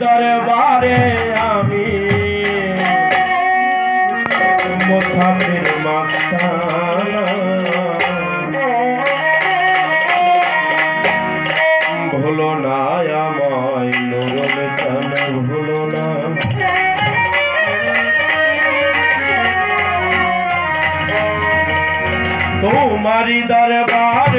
দরবারে আমি। মোসাফির মাস্তানা। ভুলো না আমায় নরম চান ভুলো না। তোমারি দরবার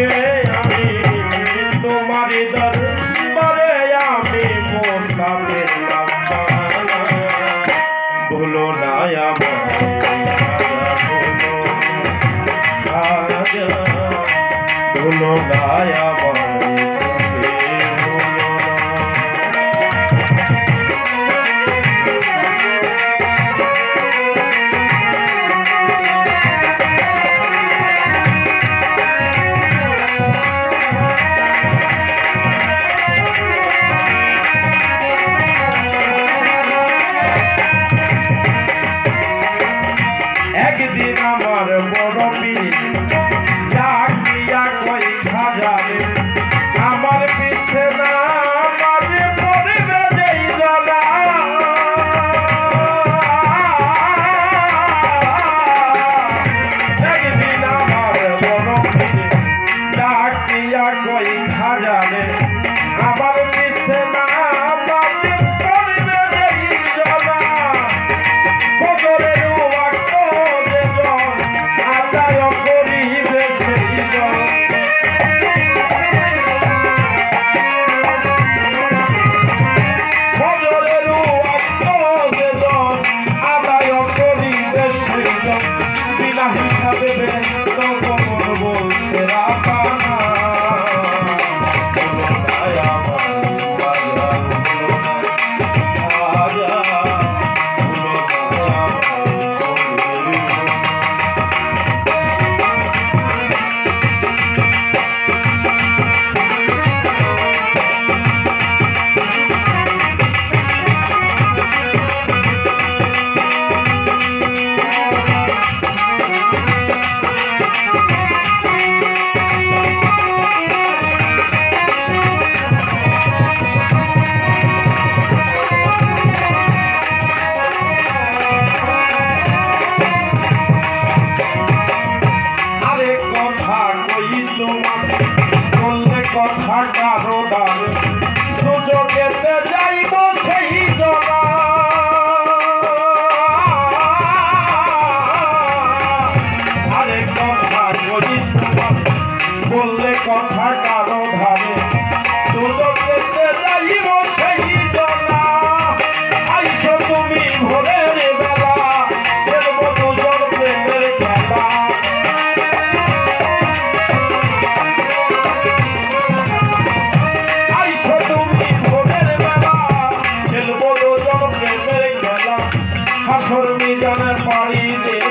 Lord Father. আমার বাড়িতে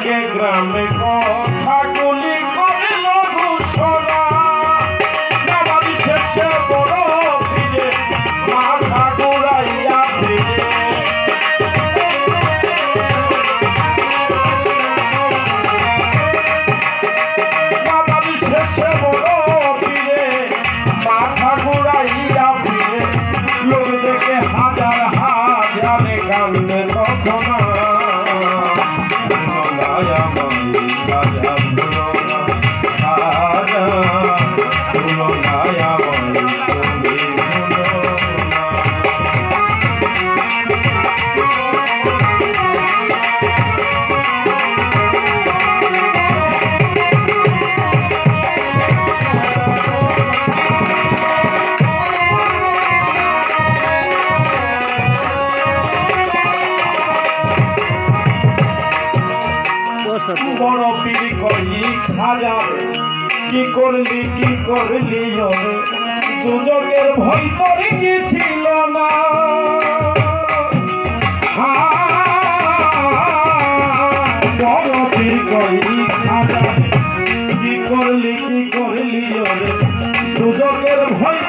কি করলি দুজকের ভয় করে গেছিল না। কি করলি কি করলি দুজকের ভয়